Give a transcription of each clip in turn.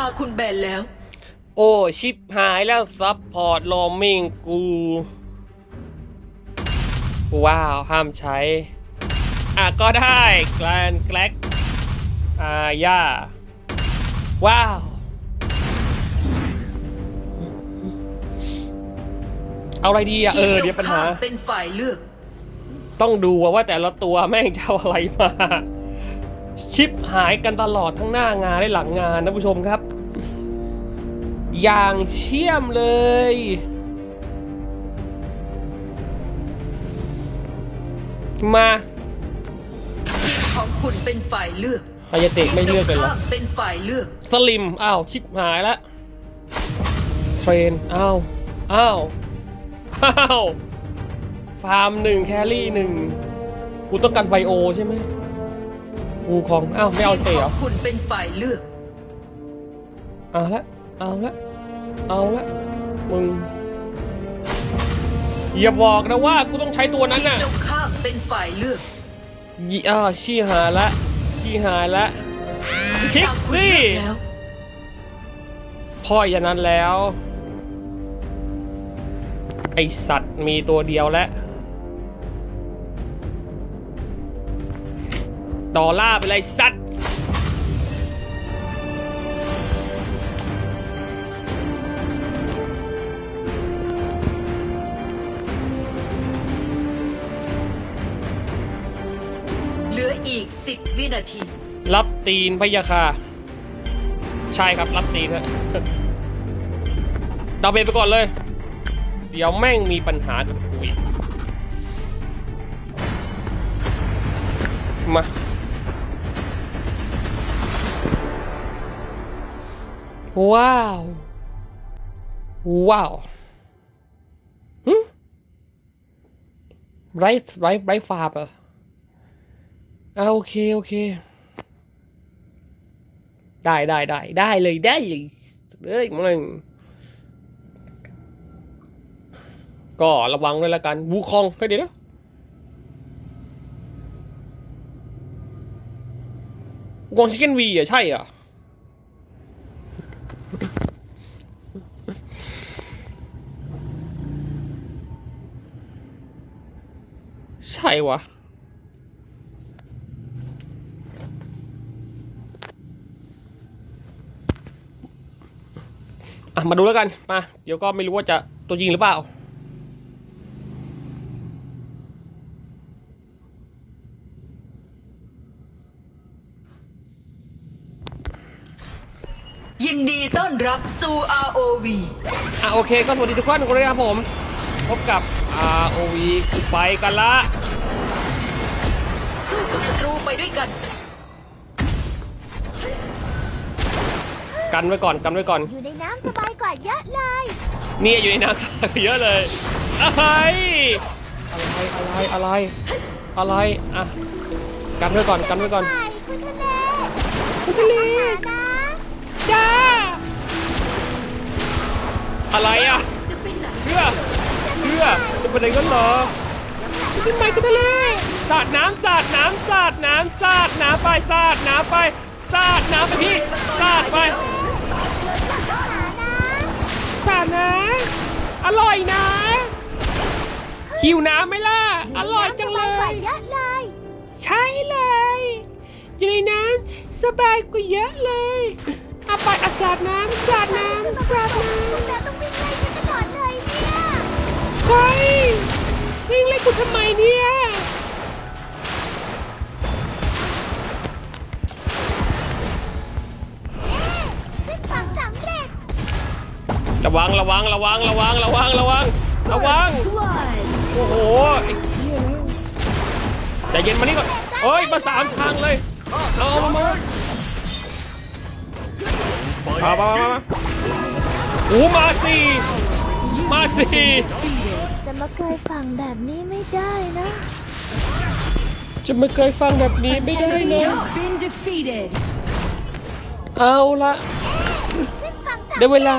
ตาคุณแบนแล้ว โอ้ ชิปหายแล้วซับพอร์ตโรมมิงกู ว้าว ห้ามใช้ อะ ก็ได้แกลนแกลกอาย่า ว้าว เอาอะไรดีอะ เออ เดี๋ยวปัญหา เป็นฝ่ายเลือก ต้องดูว่าแต่ละตัวแม่งจะเอาอะไรมา ชิปหายกันตลอดทั้งหน้างานและหลังงานนะผู้ชมครับ อย่างเชี่ยมเลย มาของคุณเป็นฝ่ายเลือกอายาเตะไม่เลือกเลยเหรอทีมตรงข้ามเป็นฝ่ายเลือก สลิม อ้าว ชิปหายแล้วเทรน อ้าว อ้าว อ้าว ฟาร์มหนึ่งแครี่หนึ่งกูต้องการไบโอใช่ไหม กูของอ้าวไม่เอาเตะเหรขอองคุณเป็นฝ่ายเลือกเอาละเอาละเอาละมึงอย่าบอกนะว่ากูต้องใช้ตัวนั้นทีมน่ะตรงข้ามเป็นฝ่ายเลือกยี่อ้าชี้หายละชี้หายละคิกตามคุณซี่เลือกแล้วพ่ออย่างนั้นแล้ว ไอสัตว์มีตัวเดียวแล้ว ต่อล่าไปเลยสัตว์เหลืออีก 10 วินาที รับตีนพะยาคาใช่ครับรับตีนฮะดาวเบนไปก่อนเลย เดี๋ยวแม่งมีปัญหากับกูอีก ว้าว ว้าวหึไรไรไรฟาร์มเหรออ่าโอเค โอเค ได้ได้ได้ได้เลยได้เลยเอ้ยมึงก็ระวังด้วยละกัน วูคองไปเดี๋ยวนะวูคองชิคเก้นวีอะ ใช่อะ ใช่วะอะมาดูแล้วกัน มา เดี๋ยวก็ไม่รู้ว่าจะตัวจริงหรือเปล่า ยินดีต้อนรับสู่ ROV อะโอเค ก็สวัสดีทุกคนคนเลยครับผม พบกับ ROV ไปกันละ สู้กับศัตรูไปด้วยกัน กันไว้ก่อนกันไว้ก่อน อยู่ในน้ำสบายกว่าเยอะเลย เนี่ยอยู่ในน้ำเยอะเลยอะไรอะไรอะไรอะไรอะไรอะกันไว้ก่อนกันไว้ก่อนไปคุณทะเลคุณทะเลหานะจ้าอะไรอะจะไปไหนเพื่อเพื่ อจะไปไหนกันเหรอขึ้นไปกันทะเลสาดน้ำสาดน้ำสาดน้ำสาดน้ำไปสาดน้ำไปสาดน้ำไปพี่สาดไปสาดนะ อร่อยนะหิวน้ำไหมล่ะ อร่อยจังเลน้ำสบายกว่ายเยอะเลย ใช่เลยอยู่ในน้ำสบายกว่าเยอะเลยเอาไปอาสาดน้ำสาดน้ำสาดน้ำ ใช่วิ่งไล่กูทำไมเนี่ยขึ้นฝั่งสำเร็จระวังระวังระวังระวังระวังระวังระวังโอ้โหไอ้เหี้ยใจเย็นมานี่ก่อนเอ้ยมาสามทางเลยเอาเอามามาเอามามามามาโอ้มาสี่มาสี่ เคยฝั่งแบบนี้ไม่ได้นะ จะไม่เคยฟังแบบนี้ไม่ได้นะ been defeated เอาละขึ้นฝั่งสำได้เวลา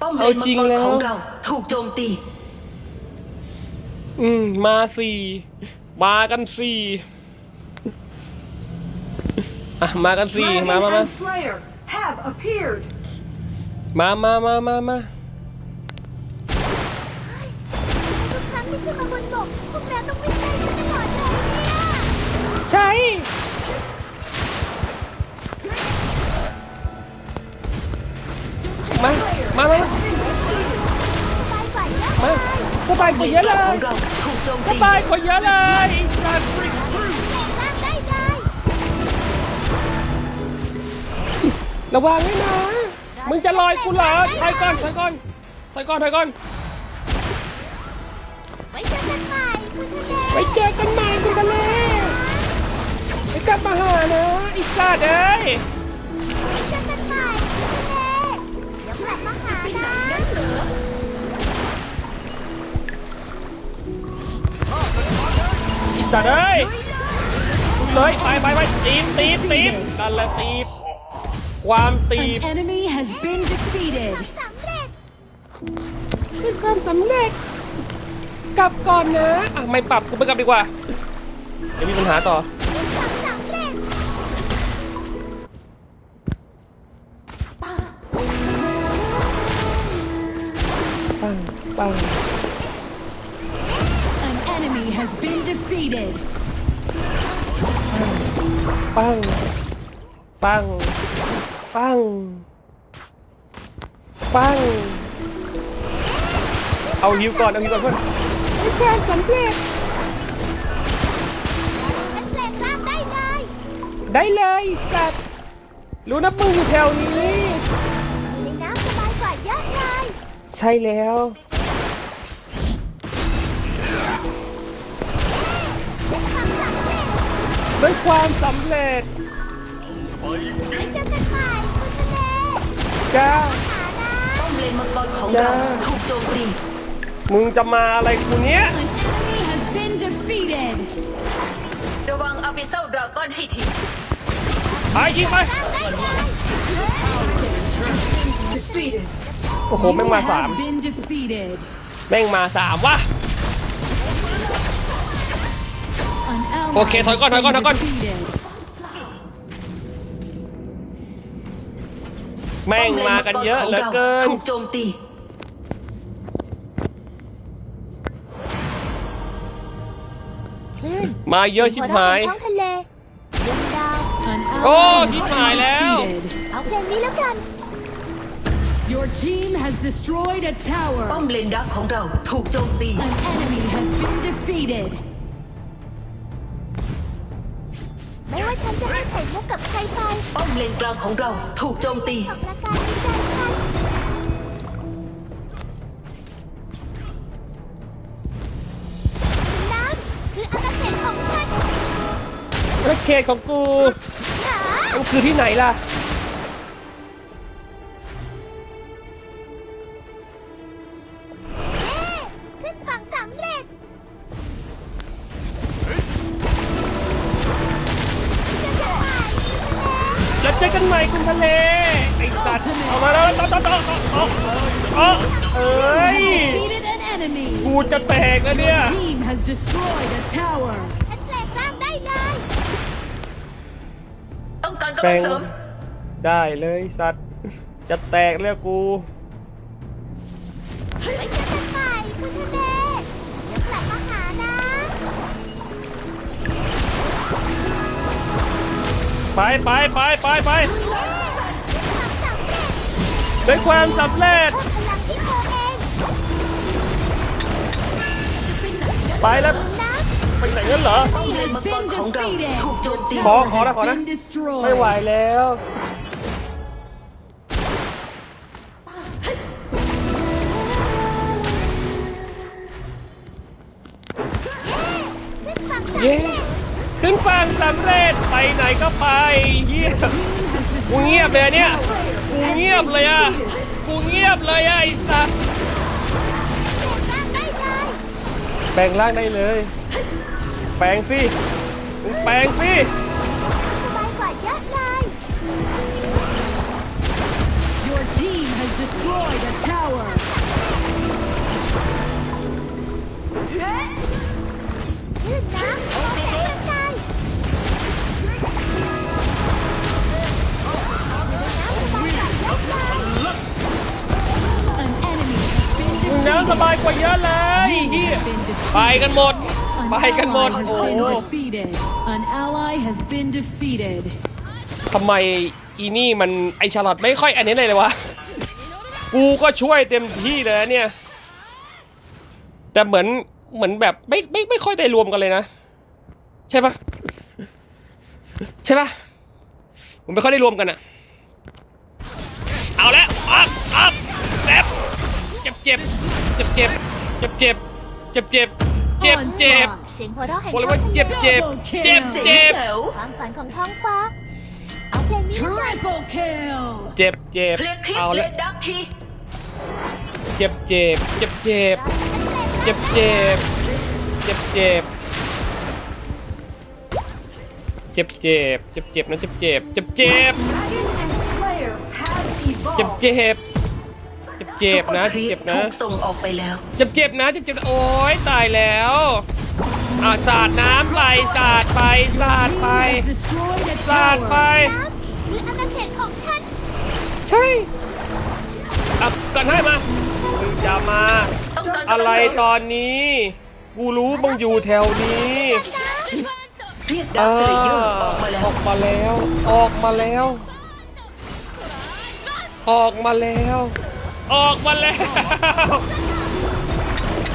ป้อมเลเอานมัจริงงกรแล้วของเราถูกโจมตี อืม มาสี่มากันสี่อะมากันสี่มามา มา Slayer have appeared. มามามามามา ทุกครั้งที่ขึ้นมาบนบกพวกเราต้องวิ่งไล่กันตลอดเลยเนี่ยใช่ มา มามาไปก่อนเยอะมาสบายกว่าเยอะเลขยองเราถูกโจมสตีบายกว่าเยอะเลยสัตว์แข่งร่างได้เลยระวังให้นะ มึงจะลอยกูเหรอถอยก่อนถอยก่อนถอยก่อนถอยก่อน ไปเจอกันใหม่คุณทะเลไปกลับมาหานะไอ้สัตว์เอ้ยไว้เจอกันใหม่คุณทะเลเดี๋ยวกลับมาหานะไอ้สัตว์เอ้ยเลยไปไปไปตีบตีบตีบนั่นแหละตีบความตีบ An enemy has been defeated. สำเร็จเป็นความสำเร็จ กลับก่อนนะอะไม่ปรับกูไม่กลับดีกว่าเดี๋ยวมีปัญหาต่อเป็นความสำเร็จปังปัง An enemy has been defeated. ปัง ปัง ปัง ปัง เอาฮิวก่อน เอาฮิวก่อนเพื่อน เป็นความสำเร็จฉันแปลงร่างได้เลยได้เลยสัตว์รู้นะมึงอยู่แถวนี้ อยู่ในน้ำสบายกว่าเยอะเลยใช่แล้ว เป็นความสำเร็จด้วยความสำเร็จไว้เจอกันใหม่คุณทะเลจ้า หานะ ป้อมเลนมังกรของอย่าเราถูกโจมตี มึงจะมาอะไรกูเนี้ย An enemy has been defeated. ระวังอาบิเซลดราก้อนให้ทีไปยิงไปร่างได้เลยโอ้โห You แม่งมาสาม have been defeated. แม่งมาสามว่ะ An ally โอเคถอยก่อนถอยก่อนถอยก่อน has been defeated. แม่งมากันเยอะเหลือเกิน ถูกโจมตี คลื่นมาเยอะชิบหาย ท้องทะเลดวงดาว An Oh, ally has ชิบหายแล้ว been defeated. เอาเพลงนี้แล้วกัน Your team has destroyed a ป้อม tower. เลนดักของเราถูกโจมตี An enemy has been defeated. ไม่ว่าฉันจะให้ไข่มุกกับใครไปป้อมเลนกลางของเราถูกโจมตีของประการในใจฉัน แล้วเขตของกูหนามันคือที่ไหนล่ะเย้ขึ้นฝั่งสำเร็จแล้วเจอกันใหม่คุณทะเล ไอ้สัตว์เอามาแล้วต่อต่อต่อต่อต่อเอ้ย Defeated an enemy. กูจะแตกแล้วเนี่ย Team has destroyed a tower. การแปลกำลังงเสริม ได้เลยสัตว์ จะแตกแล้วกู ไว้เจอกันใหม่คุณทะเลเดี๋ยวกลับมาหานะ ไปไปไปไปไปเย้เป็นความสำเร็จด้วยความสำเร็จ พลังที่เธอเอง ไปแล้วนะ ไปไหนกันเหรอ ป้อมเลน Has มังกร been ของเรา defeated. ถูกโจมตีขอ Tower ขอนะ has ขอนะ been destroyed. ไม่ไหวแล้วขึ้นฝั่งสำเย้เร็จขึ้นฝั่งสำเร็จ ไปไหนก็ไปเฮีย Team has กู destroyed เงียบเลย a เนี่ย tower. กูเงียบเลยอะ กูเงียบเลยอะไอ้สัสแปลงร่างได้เลย แปลงร่างได้เลยแปลงสิมึงแปลงสิสบายกว่าเยอะเลย Your team has destroyed a tower. ขึ้นนะโอเคเพื่อนใจน้ำสบายกว่าเยอะเลยสบายกว่าเยอะเลยเฮีย Been defeated. ไปกันหมด An ไปกันหมด ally โอ้ has โห been defeated. An ally has been defeated. ทำไมอีนี่มันไอชาลอตไม่ค่อยอันนี้เลยเลยวะ กูก็ช่วยเต็มที่เลยนะเนี่ย แต่เหมือนเหมือนแบบไม่ไม่ไม่ค่อยได้รวมกันเลยนะ ใช่ปะใช่ปะผมไม่ค่อยได้รวมกันอะเอาละอัพอัพแซ่บเจ็บเจ็บเจ็บเจ็บเจ็บเจ็บเจ็บเจ็บ เจ็บเจ็บ Onslaught. เสียงหัวเราะแห่งบอกเลยว่าเจ็บเจ็บเจ็บเจ๋งเจ็บแจ๋วความฝันของท้องฟ้าเอาเพลงนี้แล้วกัน Triple kill. เจ็บเจ็บเคลียร์คลิปเอาเลละนดักทีเจ็บเจ็บเจ็บเจ็บเจ็บเจ็บเจ็บเจ็บเจ็บเจ็บเจ็บเจ็บนะเจ็บเจ็บเจ็บเจ็บเจ็บเจ็บ เจ็บเจ็บนะซุปปอร์ครีเจ็บถูนะกส่งออกไปแล้ว เจ็บเจ็บนะเจ็บเจ็บนะโอ๊ยตายแล้วอะสาดน้ำไปสาดไปสาด Team ไป has destroyed a สาดไป tower. น้ำหรืออาณาเขตของฉัน ใช่อะก่อนให้มาอย่ามาต้องการอะไรกำลังเสมตอนนี้ กูรู้มึงอยู่แถวนี้เรียกดักสเลเยอร์ออกมาแล้ว ออกมาแล้ว ออกมาแล้ว ออกมาแล้ว ออกมาแล้ว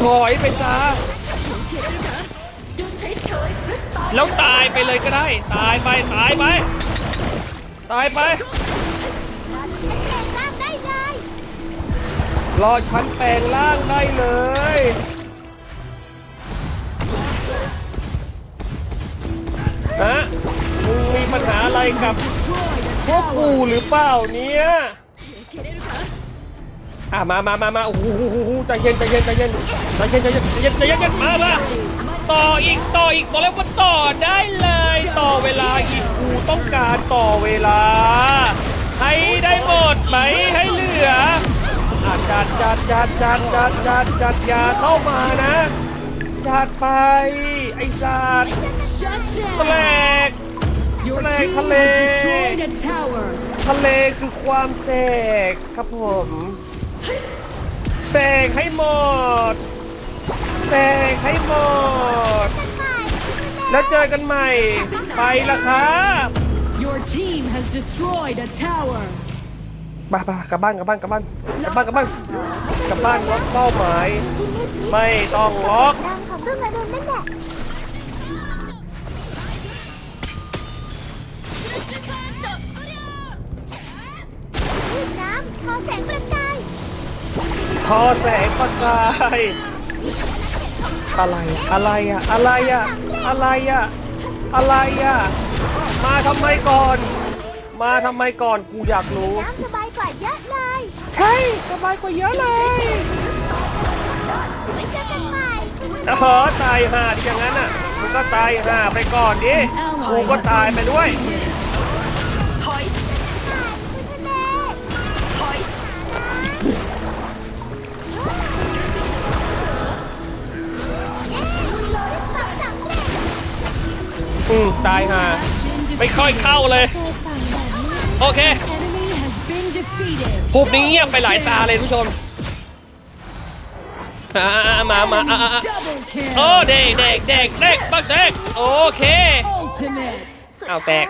ถอยไปซะแล้วตายไปเลยก็ได้ ตายไป ตายไป ตายไป รอฉันแปลงร่างได้เลย ฮะ มึงมีปัญหาอะไรกับพวกกูหรือเปล่าเนี่ย อะมามามามาโอ้โหใจเย็นใจเย็นใจเย็นใจเย็นใจเย็นใจเย็นใจเย็นมามาต่ออีกต่ออีกบอกแล้วว่าต่อได้เลย ต่อเวลาอีกกูต้องการต่อเวลา ให้ได้หมดไหมให้เหลืออาจัดจัดจัดจัดจัดจัดจัดยาเข้ามานะจัดไปไอ้สัตว์แปลกแปลกทะเลทะเลคือความแตกครับผม แตกให้หมด แตกให้หมด แล้วเจอกันใหม่ ไปละครับ Your team has destroyed a tower. ไปไปกลับบ้านกลับบ้านกลับบ้านกลับบ้านกลับบ้านกลับบ้านล็อกเป้าหมาย ไม่ต้องล็อกรังของรุ่งอรุณนั่นแทอแสงประกายอะไรอะอะไรอะอะไรอะอะไรอะอะไรอะมาทำไมก่อน มาทำไมก่อนกูอยากรู้ น้ำสบายกว่าเยอะเลยใช่สบายกว่าเยอะเลยไว้เจอกันใหม่เออตายห่าดิอย่างนั้นอะมึงก็ตายห่าไปก่อนดิกูก็ตายไปด้วย อืมตายห่าไม่ค่อยเข้าเลยเคยฟังแบบนี้โอเค Enemy has been defeated. ภูมินี้เงียบไปหลายตาเลยทุกผู้ชมอ่ามามาอ่าอ่าอ่า Double kill. โอ้เด็กเด็กเด็กเด็กบักเด็กโอเค Ultimate. เอาแตก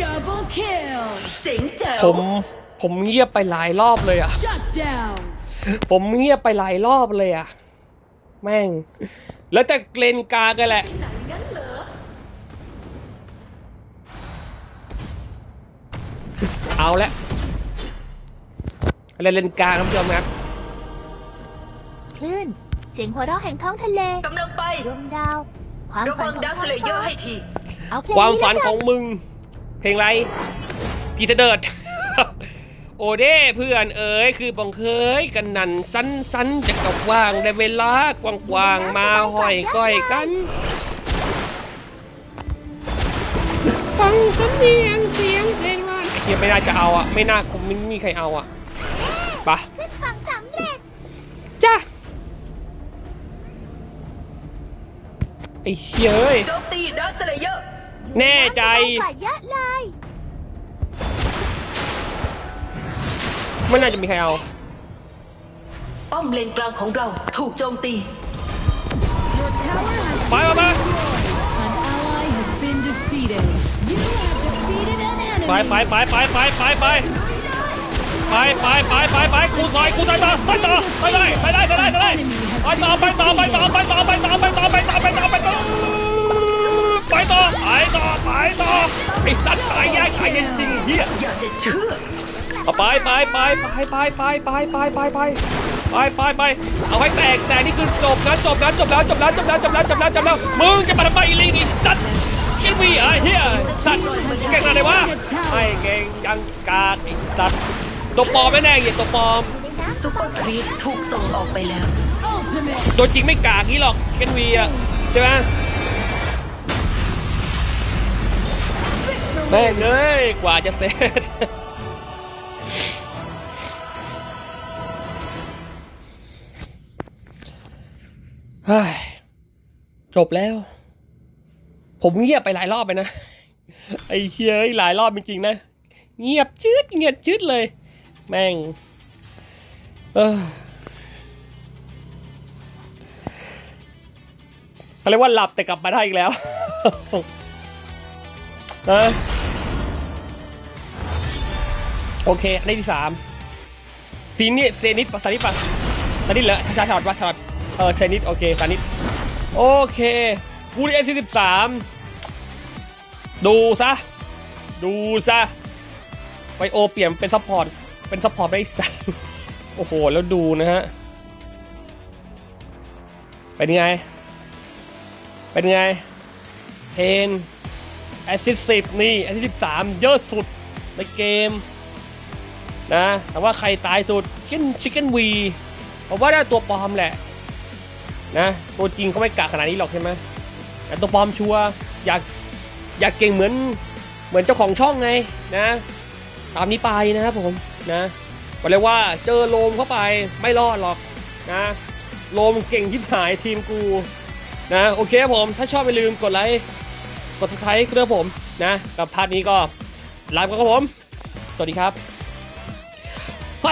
Double kill. เจ๋งแจ๋วผมผมเงียบไปหลายรอบเลยอะ Shut down. ผมเงียบไปหลายรอบเลยอะ แม่ง แล้วแต่เกรนกลางกันแหละ เอาละอะไรเลนกลางครับผู้ชมครับคลื่น เสียงหัวเราะแห่งท้องทะเลกำลังไป ดวงดาว ความระฝัวันงของดักท้สองเลเยอฟ้าร์ให้ทีเอาเพลงความนี้ฝันแล้วขกัองมึง เพลงอะไรพีเตอร์เดิร์ด โอเด้เพื่อนเอ๋ยคือบังเคยกันนันสั้นสั้นๆจะกับว่างได้เวลากว้างกวางๆมาห้อยก้อยกัน ฟังสำเนียงเสียงเพลง ว่าไอ้เฮียไม่น่าจะเอาอะ ไม่น่าคงไม่มีใครเอาอะไปะขึ้นฝั่งสำเร็จจ้าไอ้เชี่ยเอ้ยโจมตีดักสเลเยอร์แน่ใจน้ำสบายกว่าเยอะเลยไม่น่าจะมีใครเอา ป้อมเลนกลางของเราถูกโจมตี Your tower has ไปไปไป ไปไปไปไปไปไปไปไปไปไปไปไปกูซอยกูซอยต่อไปต่อไปได้ไปได้ไปได้ไปได้ไปต่อไปต่อไปต่อไปต่อไปต่อไปต่อไปต่อไปต่อไปต่อไปต่อไปต่อไปต่อไอ้สัตว์ตายยากตายจริงเฮียอยากจะเชื่อเอาไปไปไปไปไปไปไปไปไปไปไปไปไปเอาให้แตกแต่นี่คือจบแล้วจบแล้วจบแล้วจบแล้วจบแล้วจบแล้วจบแล้วจบแล้วมึงจะมาทำไมอีลิงอีสัตว์ วีไอ้เฮียสัตว์เก่งอะไรวะไม่เก่งยังกากไอ้สัตว์ตัวปลอมไม่แน่เหี้ยตัวปลอมซุปเปอร์ครีปถูกส่งออกไปแล้ว Ultimate. ตัวจริงไม่กากงี้หรอกเกวีอะใช่ไหมแม่งเอ้ยกว่าจะเสร็จเฮ้ยจบแล้ว ผมเงียบไปหลายรอบไปนะ ไอ้เชียเอ้ยหลายรอบจริงๆนะ เงียบชืดเงียบชืดเลย แม่ง เออเขาเรียกว่าหลับแต่กลับมาได้อีกแล้วเออโอเคอันนี้ที่สามซีนี่เซนิตปะซานิตปะซานิตเหรอชาชาร์ดปะชาร์ดเออเซนิตโอเคซานิตโอเคกูดีเอสิบสาม ดูซะ ดูซะ ไปโอเปลี่ยนเป็นซัพพอร์ต เป็นซัพพอร์ตได้สักโอ้โห แล้วดูนะฮะ เป็นไง เป็นไง เทน แอสซิสสิบนี่ แอสซิสสิบสามเยอะสุดในเกมนะ แต่ว่าใครตายสุดชิคเก้นชิคเก้นวีผมว่าได้ตัวปลอมแหละ นะ ตัวจริงเขาไม่กะขนาดนี้หรอกใช่ไหมแต่ตัวปลอมชัวร์อยาก อยากเก่งเหมือนเหมือนเจ้าของช่องไงนะ ตามนี้ไปนะครับผมนะบอกเลยว่าเจอโลมเข้าไปไม่รอดหรอกนะโลมเก่งที่หายทีมกูนะโอเคครับผมถ้าชอบอย่าลืมกดไลค์กดติดตามเรื่องผมนะกับพาร์ทนี้ก็ลาไปก่อนครับผม สวัสดีครับไป